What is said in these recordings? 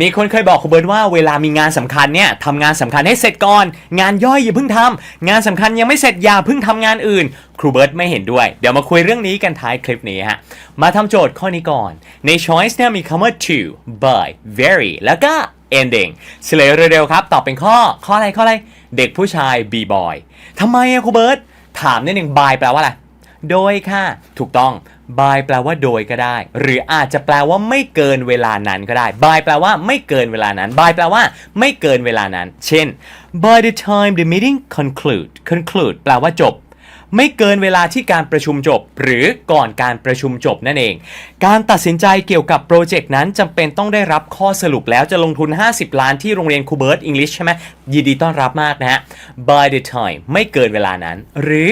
มีคนเคยบอกครูเบิร์ตว่าเวลามีงานสำคัญเนี่ยทำงานสำคัญให้เสร็จก่อน งานย่อยอย่าเพิ่งทำงานสำคัญยังไม่เสร็จอย่าเพิ่งทำงานอื่น ครูเบิร์ตไม่เห็นด้วย เดี๋ยวมาคุยเรื่องนี้กันท้ายคลิปนี้ฮะ มาทำโจทย์ข้อนี้ก่อน ใน choice เนี่ยมีคำว่า to by very แล้วก็ ending เฉลยเร็วๆครับ ตอบเป็นข้อ ข้ออะไรข้ออะไร เด็กผู้ชาย b boy ทำไมอะครูเบิร์ตถามนิดนึง by แปลว่าอะไร โดยค่ะ ถูกต้อง by แปลว่าโดยก็ได้ หรืออาจจะแปลว่าไม่เกินเวลานั้นก็ได้ by แปลว่าไม่เกินเวลานั้น by แปลว่าไม่เกินเวลานั้น เช่น by the time the meeting conclude conclude แปลว่าจบ ไม่เกินเวลาที่การประชุมจบ หรือก่อนการประชุมจบนั่นเอง การตัดสินใจเกี่ยวกับโปรเจกต์นั้นจำเป็นต้องได้รับข้อสรุปแล้วจะลงทุน 50 ล้านที่โรงเรียนคูเบิร์ตอังกฤษใช่ไหมยินดีต้อนรับมากนะฮะ by the time ไม่เกินเวลานั้น หรือ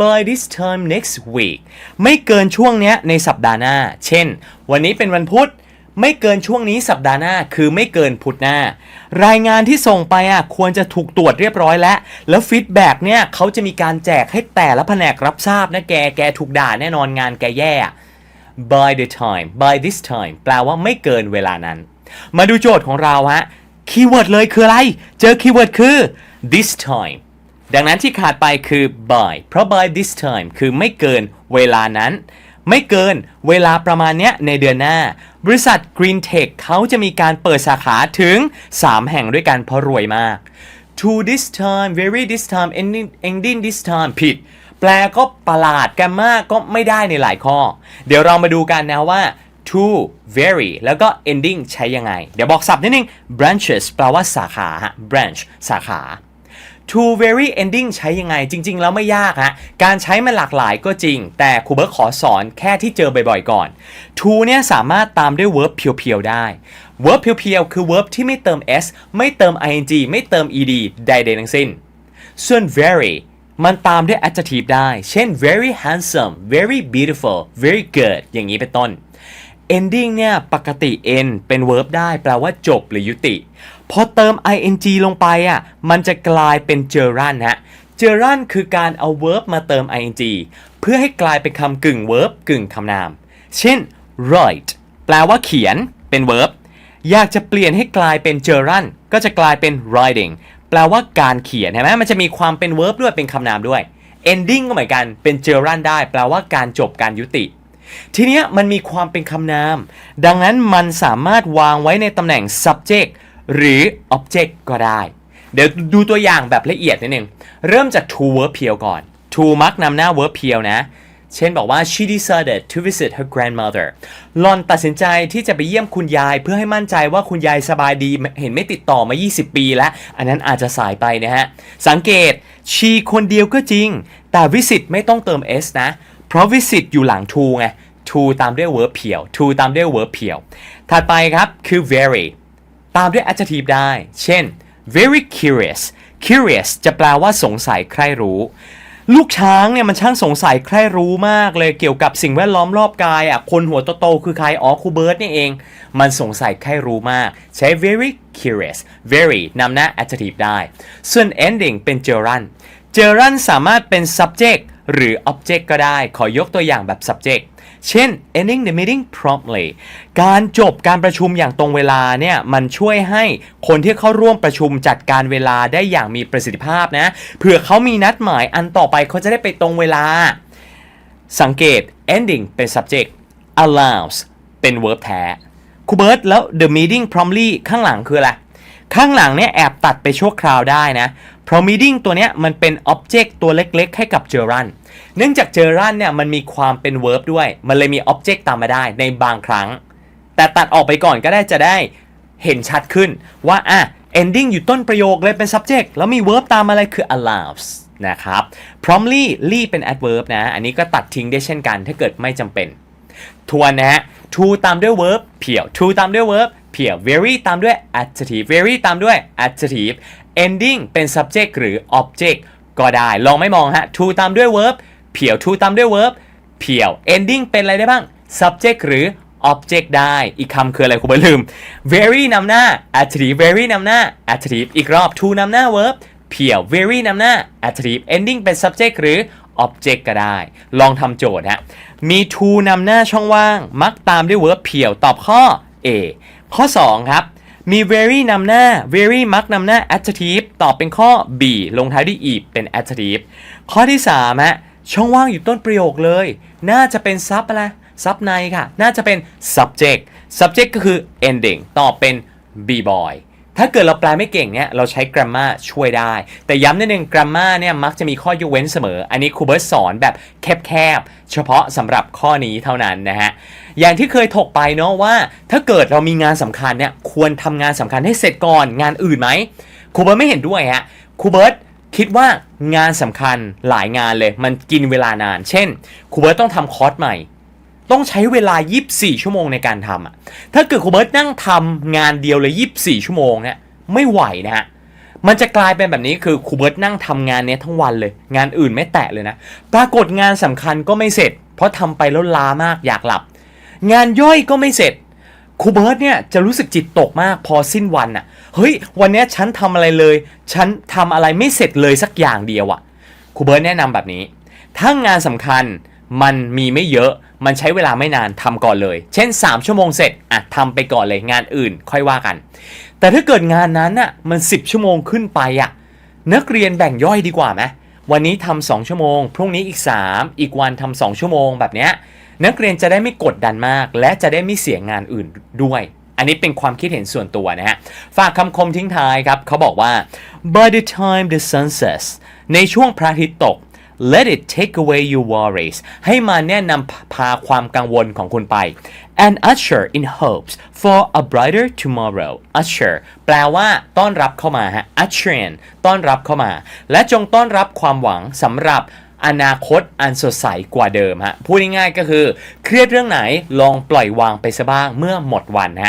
by this time next week ไม่เกินช่วงเนี้ยในสัปดาห์หน้า เช่น วันนี้เป็นวันพุธ ไม่เกินช่วงนี้สัปดาห์หน้าคือไม่เกินพุธหน้า รายงานที่ส่งไปอะควรจะถูกตรวจเรียบร้อยแล้ว แล้วฟีดแบ็กเนี่ยเขาจะมีการแจกให้แต่ละแผนกรับทราบนะแกแกถูกด่าแน่นอนงานแกแย่ by the time by this time แปลว่าไม่เกินเวลานั้น มาดูโจทย์ของเราฮะคีย์เวิร์ดเลยคืออะไร เจอคีย์เวิร์ดคือ this time ดังนั้นที่ขาดไปคือ by เพราะ by this time คือไม่เกินเวลานั้น ไม่เกินเวลาประมาณเนี้ยในเดือนหน้า บริษัท Green Tech เขาจะมีการเปิดสาขาถึง 3 แห่งด้วยกันเพราะรวยมาก to this time very this time ending ending this time ผิด แปลก็ประหลาดกันมากก็ไม่ได้ในหลายข้อ เดี๋ยวเรามาดูกันนะว่า to very แล้วก็ ending ใช้ยังไง เดี๋ยวบอกสับนิดนึง branches แปลว่าสาขาฮะ branch สาขา to very ending ใช้ยังไงจริง ๆ แล้วไม่ยากฮะการใช้มันหลากหลายก็จริง แต่ครูเบิร์ตขอสอนแค่ที่เจอบ่อยๆ ก่อน to เนี่ยสามารถตามด้วย verb เพียวๆ ได้ verb เพียวๆ คือ verb ที่ไม่เติม s ไม่เติม ing ไม่เติม ed ใดๆทั้งสิ้น ส่วน very มันตามด้วย adjective ได้ เช่น very handsome very beautiful very good อย่างนี้เป็นต้น ending เนี่ยปกติ end เป็น verb ได้แปลว่าจบหรือยุติ พอเติม ing ลงไปอะมันจะกลายเป็น gerund ฮะ gerund คือการเอา verb มาเติม ing เพื่อให้กลายเป็นคำกึ่ง verb กึ่งคำนาม เช่น write แปลว่าเขียนเป็น verb อยากจะเปลี่ยนให้กลายเป็น gerund ก็จะกลายเป็น writing แปลว่าการเขียนเห็นไหมมันจะมีความเป็น verb ด้วยเป็นคำนามด้วย ending ก็เหมือนกันเป็น gerund ได้ แปลว่าการจบการยุติ ทีเนี้ยมันมีความเป็นคำนาม ดังนั้นมันสามารถวางไว้ในตำแหน่ง subject หรือ object ก็ได้ เดี๋ยวดูตัวอย่างแบบละเอียดนิดนึง เริ่มจาก to verb เพียวก่อน to มักนำหน้า verb เพียวนะ เช่นบอกว่า she decided to visit her grandmother หลอนตัดสินใจที่จะไปเยี่ยมคุณยายเพื่อให้มั่นใจว่าคุณยายสบายดี เห็นไม่ติดต่อมา 20 ปีแล้ว อันนั้นอาจจะสายไปนะฮะ สังเกต she คนเดียวก็จริง แต่ visit ไม่ต้องเติม s นะ เพราะ visit อยู่หลัง to ไง to ตามด้วย verb เพียว to ตามด้วย verb เพียว ถัดไปครับคือ very ตามด้วย adjective ได้ เช่น very curious curious จะแปลว่าสงสัยใคร่รู้ ลูกช้างเนี่ยมันช่างสงสัยใคร่รู้มากเลยเกี่ยวกับสิ่งแวดล้อมรอบกายอะคนหัวโตๆคือใครอ๋อครูเบิร์ตนี่เอง มันสงสัยใคร่รู้มาก ใช้ very curious very นำหน้า adjective ได้ ส่วน ending เป็น gerund gerund สามารถเป็น subject หรือ object ก็ได้ ขอยกตัวอย่างแบบ subject เช่น ending the meeting promptly การจบการประชุมอย่างตรงเวลาเนี่ย มันช่วยให้คนที่เข้าร่วมประชุมจัดการเวลาได้อย่างมีประสิทธิภาพนะ เผื่อเขามีนัดหมายอันต่อไปเขาจะได้ไปตรงเวลา สังเกต ending เป็น subject allows เป็น verb แท้ครูเบิร์ตแล้ว the meeting promptly ข้างหลังคืออะไร ข้างหลังเนี่ยแอบตัดไปชั่วคราวได้นะ เพราะ meeting ตัวเนี้ยมันเป็น object ตัวเล็กๆ ให้กับ gerund เนื่องจาก gerund เนี่ยมันมีความเป็น verb ด้วย มันเลยมี object ตามมาได้ในบางครั้ง แต่ตัดออกไปก่อนก็ได้จะได้เห็นชัดขึ้นว่าอะ ending อยู่ต้นประโยคเลยเป็น subject แล้วมี verb ตามมาอะไรคือ allows นะครับ promptly ลี่เป็น adverb นะ อันนี้ก็ตัดทิ้งได้เช่นกัน ถ้าเกิดไม่จำเป็น ทวนนะฮะ to ตามด้วย verb เพียว to ตามด้วย verb เพียว very ตามด้วย adjective very ตามด้วย adjective ending เป็น subject หรือ object ก็ได้ ลองไม่มองฮะ to ตามด้วย verb เพียว to ตามด้วย verb เพียว ending เป็นอะไรได้บ้าง subject หรือ object ได้ อีกคำคืออะไรคุณเบิร์ลืม very นำหน้า adjective very นำหน้า adjective อีกรอบ to นำหน้า verb เพียว very นำหน้า adjective ending เป็น subject หรือ object ก็ได้ ลองทำโจทย์ฮะ มี to นำหน้าช่องว่าง มักตามด้วย verb เพียว ตอบข้อ A ข้อ 2 ครับ มี very นำหน้า very มักนำหน้า adjective ตอบเป็นข้อ B ลงท้ายด้วย e เป็น adjective ข้อที่3ฮะช่องว่างอยู่ต้นประโยคเลย น่าจะเป็น sub อะไร sub ในค่ะ น่าจะเป็น subject subject ก็คือ ending ตอบเป็น b boy ถ้าเกิดเราแปลไม่เก่งเนี่ยเราใช้ grammar ช่วยได้ แต่ย้ำนิดนึง grammar เนี่ยมักจะมีข้อยกเว้นเสมอ อันนี้ครูเบิร์ตสอนแบบแคบๆ เฉพาะสำหรับข้อนี้เท่านั้นนะฮะ อย่างที่เคยถกไปเนาะว่า ถ้าเกิดเรามีงานสำคัญเนี่ยควรทำงานสำคัญให้เสร็จก่อนงานอื่นไหมครูเบิร์ตไม่เห็นด้วยฮะครูเบิร์ตคิดว่างานสำคัญหลายงานเลย มันกินเวลานาน เช่นครูเบิร์ตต้องทำคอร์สใหม่ ต้องใช้เวลา 24 ชั่วโมงในการทำอะ ถ้าเกิดครูเบิร์ตนั่งทำงานเดียวเลย 24 ชั่วโมงเนี่ยไม่ไหวนะฮะ มันจะกลายเป็นแบบนี้คือครูเบิร์ตนั่งทำงานเนี้ยทั้งวันเลย งานอื่นไม่แตะเลยนะ ปรากฏงานสำคัญก็ไม่เสร็จ เพราะทำไปแล้วล้ามากอยากหลับ งานย่อยก็ไม่เสร็จครูเบิร์ตเนี่ยจะรู้สึกจิตตกมากพอสิ้นวันอะ เฮ้ย วันนี้ฉันทำอะไรเลย ฉันทำอะไรไม่เสร็จเลยสักอย่างเดียวอะครูเบิร์ตแนะนำแบบนี้ ถ้างานสำคัญ มันมีไม่เยอะ มันใช้เวลาไม่นานทำก่อนเลย เช่น 3 ชั่วโมงเสร็จอะทำไปก่อนเลยงานอื่นค่อยว่ากัน แต่ถ้าเกิดงานนั้นอะมัน 10 ชั่วโมงขึ้นไปอะนักเรียนแบ่งย่อยดีกว่าไหมวันนี้ทำ2ชั่วโมง พรุ่งนี้อีก 3 อีกวันทำ2ชั่วโมงแบบเนี้ยนักเรียนจะได้ไม่กดดันมาก และจะได้ไม่เสียงานอื่นด้วย อันนี้เป็นความคิดเห็นส่วนตัวนะฮะ ฝากคำคมทิ้งท้ายครับ เขาบอกว่า by the time the sun sets ในช่วงพระอาทิตย์ตก let it take away your worries ให้มาแนะนำพาความกังวลของคุณไป and usher in hopes for a brighter tomorrow usher แปลว่า ต้อนรับเข้ามาฮะ usher in ต้อนรับเข้ามา และจงต้อนรับความหวังสำหรับอนาคตอันสดใสกว่าเดิมฮะ พูดง่ายๆก็คือ เครียดเรื่องไหนลองปล่อยวางไปซะบ้างเมื่อหมดวันฮะ